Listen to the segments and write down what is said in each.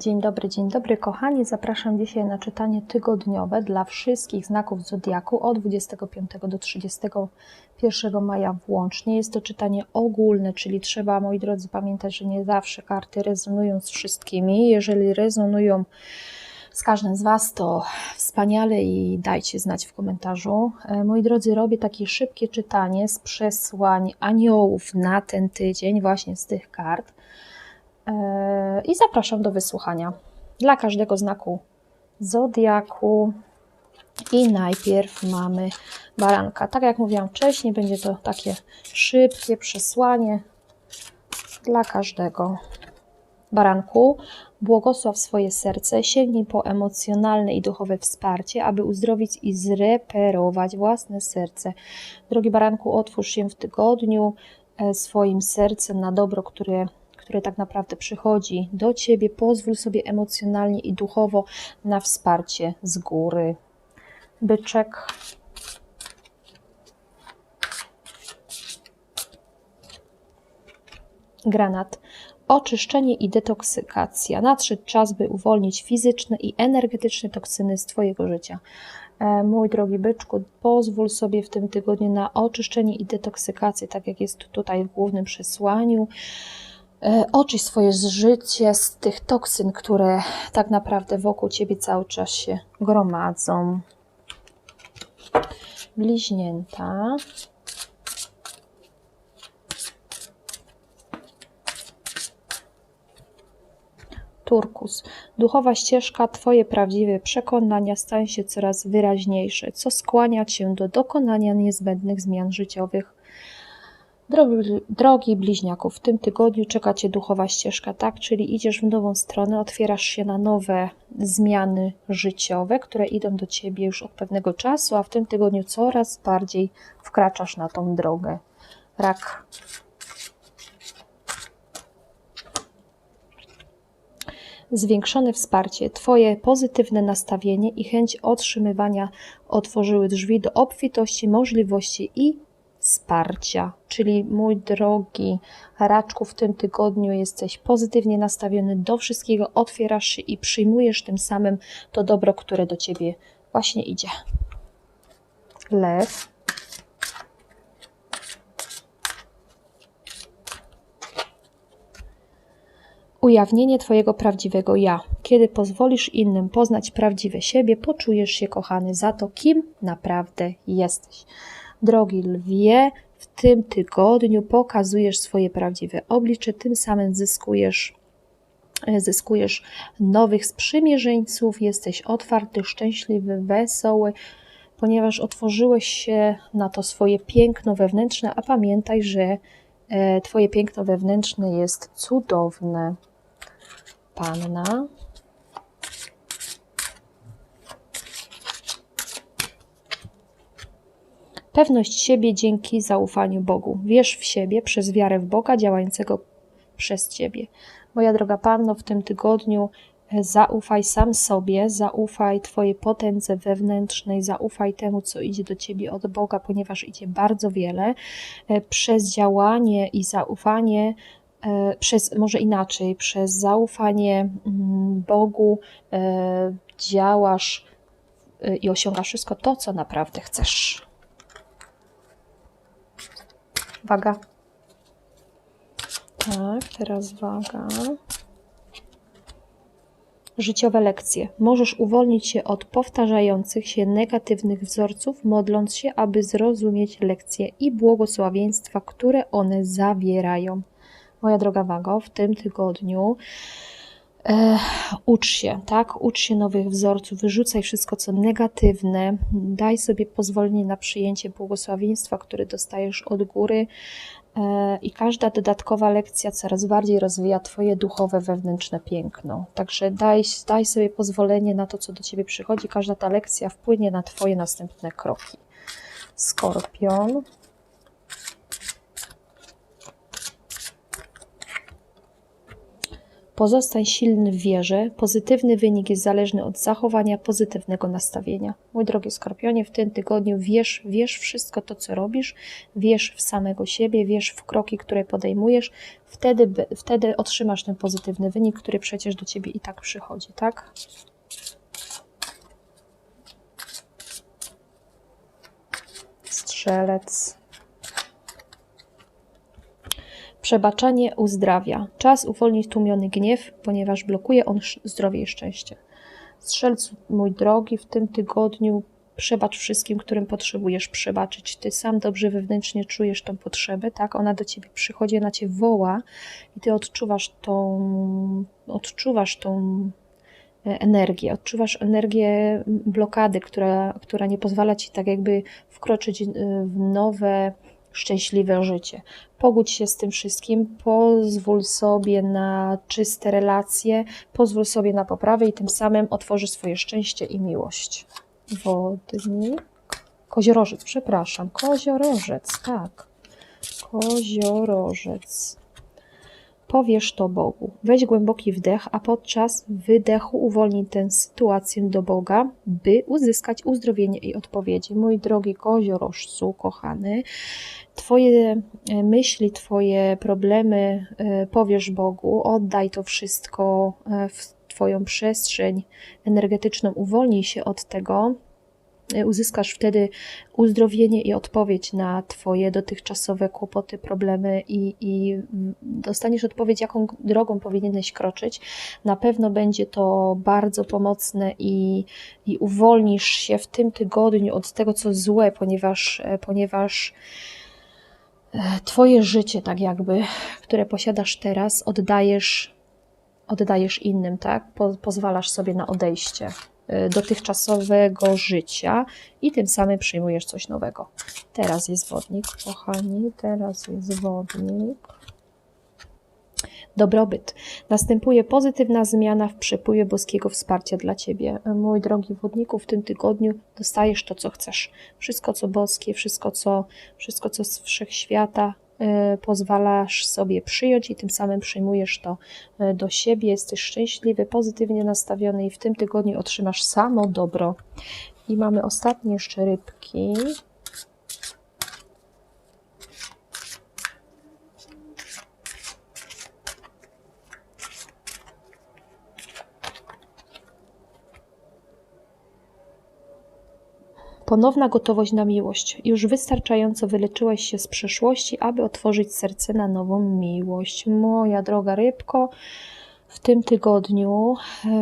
Dzień dobry, dzień dobry kochani. Zapraszam dzisiaj na czytanie tygodniowe dla wszystkich znaków zodiaku od 25 do 31 maja włącznie. Jest to czytanie ogólne, czyli trzeba, moi drodzy, pamiętać, że nie zawsze karty rezonują z wszystkimi. Jeżeli rezonują z każdym z Was, to wspaniale i dajcie znać w komentarzu. E, Moi drodzy, robię takie szybkie czytanie z przesłań aniołów na ten tydzień, właśnie z tych kart. E, I zapraszam do wysłuchania dla każdego znaku zodiaku. I najpierw mamy baranka. Tak jak mówiłam wcześniej, będzie to takie szybkie przesłanie dla każdego baranku. Błogosław swoje serce, sięgnij po emocjonalne i duchowe wsparcie, aby uzdrowić i zreperować własne serce. Drogi baranku, otwórz się w tygodniu e, swoim sercem na dobro, które które tak naprawdę przychodzi do ciebie, pozwól sobie emocjonalnie i duchowo na wsparcie z góry. Byczek. Granat. Oczyszczenie i detoksykacja. Nadszedł czas, by uwolnić fizyczne i energetyczne toksyny z Twojego życia. E, Mój drogi byczku, pozwól sobie w tym tygodniu na oczyszczenie i detoksykację, tak jak jest tutaj w głównym przesłaniu. E, Oczyść swoje życie z tych toksyn, które tak naprawdę wokół ciebie cały czas się gromadzą. Bliźnięta. Turkus. Duchowa ścieżka, Twoje prawdziwe przekonania stają się coraz wyraźniejsze, co skłania Cię do dokonania niezbędnych zmian życiowych. Drogi, drogi bliźniaków, w tym tygodniu czeka Cię duchowa ścieżka, tak? Czyli idziesz w nową stronę, otwierasz się na nowe zmiany życiowe, które idą do Ciebie już od pewnego czasu, a w tym tygodniu coraz bardziej wkraczasz na tą drogę. Rak. Zwiększone wsparcie, Twoje pozytywne nastawienie i chęć otrzymywania otworzyły drzwi do obfitości, możliwości i wsparcia. Czyli mój drogi raczku, w tym tygodniu jesteś pozytywnie nastawiony do wszystkiego, otwierasz się i przyjmujesz tym samym to dobro, które do ciebie właśnie idzie. Lew. Ujawnienie Twojego prawdziwego ja. Kiedy pozwolisz innym poznać prawdziwe siebie, poczujesz się kochany za to, kim naprawdę jesteś. Drogi lwie, w tym tygodniu pokazujesz swoje prawdziwe oblicze, tym samym zyskujesz, e, zyskujesz nowych sprzymierzeńców, jesteś otwarty, szczęśliwy, wesoły, ponieważ otworzyłeś się na to swoje piękno wewnętrzne, a pamiętaj, że e, Twoje piękno wewnętrzne jest cudowne. Panna. Pewność siebie dzięki zaufaniu Bogu. Wierz w siebie przez wiarę w Boga działającego przez Ciebie. Moja droga Panno, w tym tygodniu e, zaufaj sam sobie, zaufaj Twojej potędze wewnętrznej, zaufaj temu, co idzie do Ciebie od Boga, ponieważ idzie bardzo wiele. E, Przez działanie i zaufanie e, przez, może inaczej, przez zaufanie mm, Bogu działasz i osiągasz wszystko to, co naprawdę chcesz. Waga. Tak, teraz waga. Życiowe lekcje. Możesz uwolnić się od powtarzających się negatywnych wzorców, modląc się, aby zrozumieć lekcje i błogosławieństwa, które one zawierają. Moja droga wago, w tym tygodniu e, ucz się, tak? Ucz się nowych wzorców, wyrzucaj wszystko, co negatywne, daj sobie pozwolenie na przyjęcie błogosławieństwa, które dostajesz od góry. E, I każda dodatkowa lekcja coraz bardziej rozwija Twoje duchowe, wewnętrzne piękno. Także daj, daj sobie pozwolenie na to, co do Ciebie przychodzi. Każda ta lekcja wpłynie na Twoje następne kroki. Skorpion. Pozostań silny w wierze. Pozytywny wynik jest zależny od zachowania pozytywnego nastawienia. Mój drogi Skorpionie, w tym tygodniu wierz, wierz wszystko to, co robisz, wierz w samego siebie, wierz w kroki, które podejmujesz. Wtedy, wtedy otrzymasz ten pozytywny wynik, który przecież do ciebie i tak przychodzi, tak? Strzelec. Przebaczanie uzdrawia. Czas uwolnić tłumiony gniew, ponieważ blokuje on zdrowie i szczęście. Strzelcu, mój drogi, w tym tygodniu przebacz wszystkim, którym potrzebujesz przebaczyć. Ty sam dobrze wewnętrznie czujesz tą potrzebę, tak? Ona do ciebie przychodzi, ona cię woła i ty odczuwasz tą, odczuwasz tą e, energię, odczuwasz energię blokady, która, która nie pozwala ci tak jakby wkroczyć e, w nowe, szczęśliwe życie. Pogódź się z tym wszystkim, pozwól sobie na czyste relacje, pozwól sobie na poprawę i tym samym otworzysz swoje szczęście i miłość. Wodnik. Koziorożec, przepraszam. Koziorożec, tak. Koziorożec. Powiesz to Bogu. Weź głęboki wdech, a podczas wydechu uwolnij tę sytuację do Boga, by uzyskać uzdrowienie i odpowiedzi. Mój drogi koziorożcu, kochany, Twoje e, myśli, Twoje problemy e, powiesz Bogu, oddaj to wszystko e, w Twoją przestrzeń energetyczną, uwolnij się od tego. E, Uzyskasz wtedy uzdrowienie i odpowiedź na Twoje dotychczasowe kłopoty, problemy, i, i mm, dostaniesz odpowiedź, jaką drogą powinieneś kroczyć. Na pewno będzie to bardzo pomocne i, i uwolnisz się w tym tygodniu od tego, co złe, ponieważ, e, ponieważ e, Twoje życie, tak jakby, które posiadasz teraz, oddajesz, oddajesz innym, tak? Po, pozwalasz sobie na odejście dotychczasowego życia i tym samym przyjmujesz coś nowego. Teraz jest wodnik, kochani, teraz jest wodnik. Dobrobyt. Następuje pozytywna zmiana w przepływie boskiego wsparcia dla Ciebie. Mój drogi wodniku, w tym tygodniu dostajesz to, co chcesz. Wszystko, co boskie, wszystko, co, wszystko, co z wszechświata e, pozwalasz sobie przyjąć i tym samym przyjmujesz to e, do siebie. Jesteś szczęśliwy, pozytywnie nastawiony i w tym tygodniu otrzymasz samo dobro. I mamy ostatnie jeszcze rybki. Ponowna gotowość na miłość. Już wystarczająco wyleczyłaś się z przeszłości, aby otworzyć serce na nową miłość. Moja droga rybko, w tym tygodniu,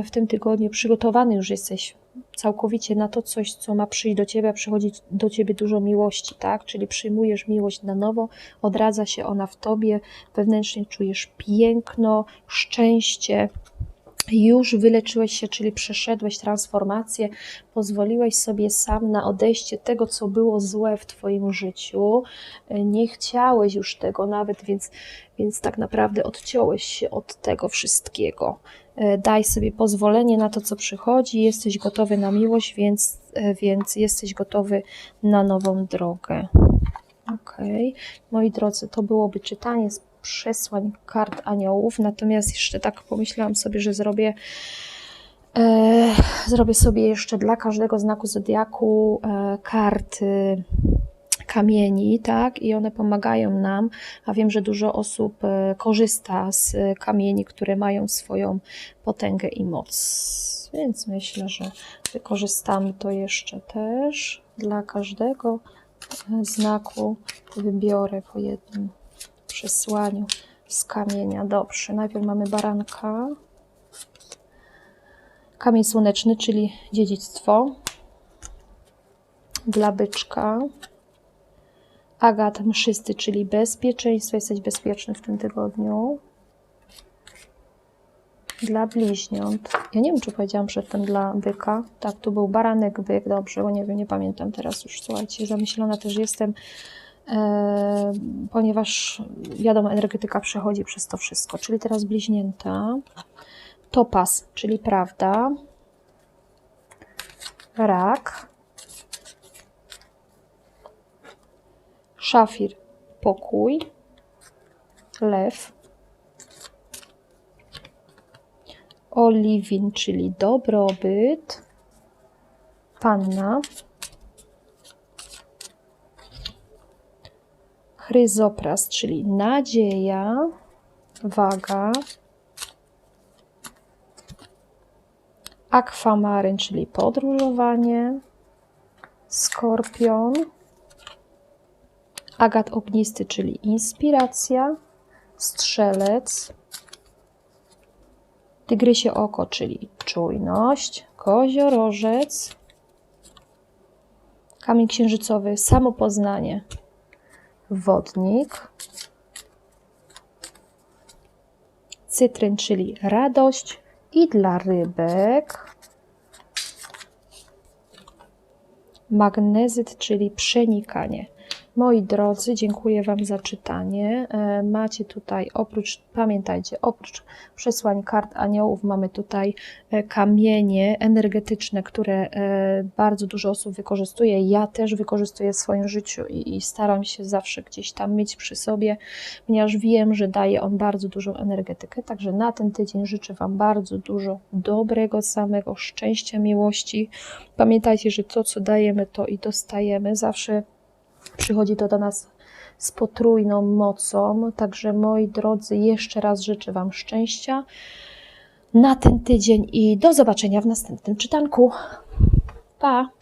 w tym tygodniu przygotowany już jesteś całkowicie na to coś, co ma przyjść do ciebie, przychodzi do ciebie dużo miłości, tak? Czyli przyjmujesz miłość na nowo, odradza się ona w tobie, wewnętrznie czujesz piękno, szczęście, już wyleczyłeś się, czyli przeszedłeś transformację, pozwoliłeś sobie sam na odejście tego, co było złe w Twoim życiu. Nie chciałeś już tego nawet, więc, więc tak naprawdę odciąłeś się od tego wszystkiego. Daj sobie pozwolenie na to, co przychodzi. Jesteś gotowy na miłość, więc, więc jesteś gotowy na nową drogę. Okej, moi drodzy, to byłoby czytanie z przesłań kart aniołów, natomiast jeszcze tak pomyślałam sobie, że zrobię e, zrobię sobie jeszcze dla każdego znaku zodiaku e, karty kamieni, tak, i one pomagają nam, a wiem, że dużo osób e, korzysta z kamieni, które mają swoją potęgę i moc, więc myślę, że wykorzystamy to jeszcze też dla każdego e, znaku. Wybiorę po jednym przesłaniu z kamienia. Dobrze, najpierw mamy baranka. Kamień słoneczny, czyli dziedzictwo. Dla byczka. Agat mszysty, czyli bezpieczeństwo. Jesteś bezpieczny w tym tygodniu. Dla bliźniąt. Ja nie wiem, czy powiedziałam przedtem dla byka. Tak, tu był baranek, byk. Dobrze, bo nie wiem, nie pamiętam teraz już. Słuchajcie, zamyślona też jestem ponieważ wiadomo, energetyka przechodzi przez to wszystko. Czyli teraz bliźnięta, topas, czyli prawda, rak, szafir, pokój, lew, Oliwin, czyli dobrobyt. Panna. Chryzopras, czyli nadzieja. Waga. Akwamaryn, czyli podróżowanie. Skorpion. Agat ognisty, czyli inspiracja. Strzelec. Tygrysie oko, czyli czujność. Koziorożec. Kamień księżycowy, samopoznanie. Wodnik. Cytryn, czyli radość. I dla rybek magnezyt, czyli przenikanie. Moi drodzy, dziękuję Wam za czytanie. E, Macie tutaj oprócz, pamiętajcie, oprócz przesłań kart aniołów, mamy tutaj e, kamienie energetyczne, które e, bardzo dużo osób wykorzystuje. Ja też wykorzystuję w swoim życiu i, i staram się zawsze gdzieś tam mieć przy sobie, ponieważ wiem, że daje on bardzo dużą energetykę. Także na ten tydzień życzę Wam bardzo dużo dobrego samego, szczęścia, miłości. Pamiętajcie, że to, co dajemy, to i dostajemy. Zawsze przychodzi to do nas z potrójną mocą. Także moi drodzy, jeszcze raz życzę Wam szczęścia na ten tydzień i do zobaczenia w następnym czytanku. Pa!